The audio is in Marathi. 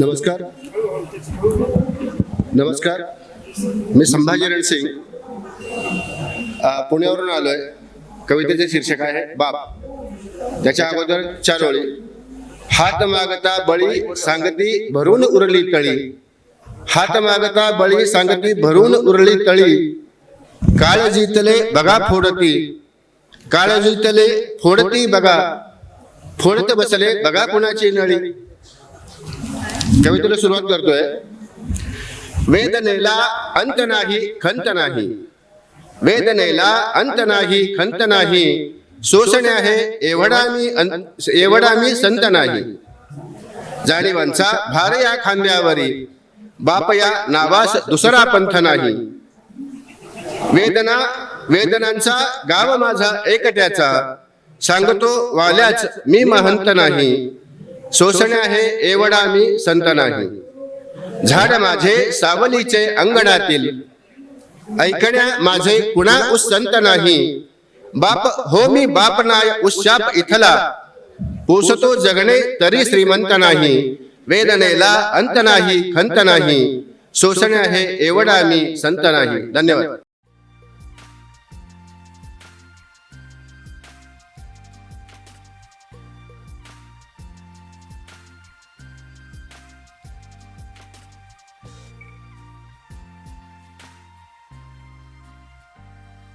नमस्कार. नमस्कार. मी संभाजी रणसिंग पुण्यावरून आलोय. कवितेचे शीर्षक आहे बाप. त्याच्या अगोदर चार ओळी हात मागता बळी सांगती भरून उरली तळी. हात मागता बळी सांगती भरून उरली तळी. काळ जितले बघा फोडती. काळ जितले फोडती बघा. फोडत बसले बघा कुणाची नळी. कवितेला सुरुवात करतोय. वेदनेला अंत नाही खंत नाही. वेदनेला अंत नाही खंत नाही. शोषणे आहे एवढा मी अन- एवढा मी संत नाही. जाणीवांचा भार या खांद्यावरी बाप या नावास दुसरा पंथ नाही. वेदना वेदनांचा गाव माझा एकट्याचा सांगतो वाल्याच मी महंत नाही. शोषण आहे एवढा मी संत नाही. झाड माझे सावलीचे अंगणातील. ऐकण्या माझे कुणा संत नाही. बाप हो मी बाप नाय उशाप इथला. पोसतो जगणे तरी श्रीमंत नाही. वेदनेला अंत नाही खंत नाही. शोषण आहे एवढा मी संत नाही. धन्यवाद.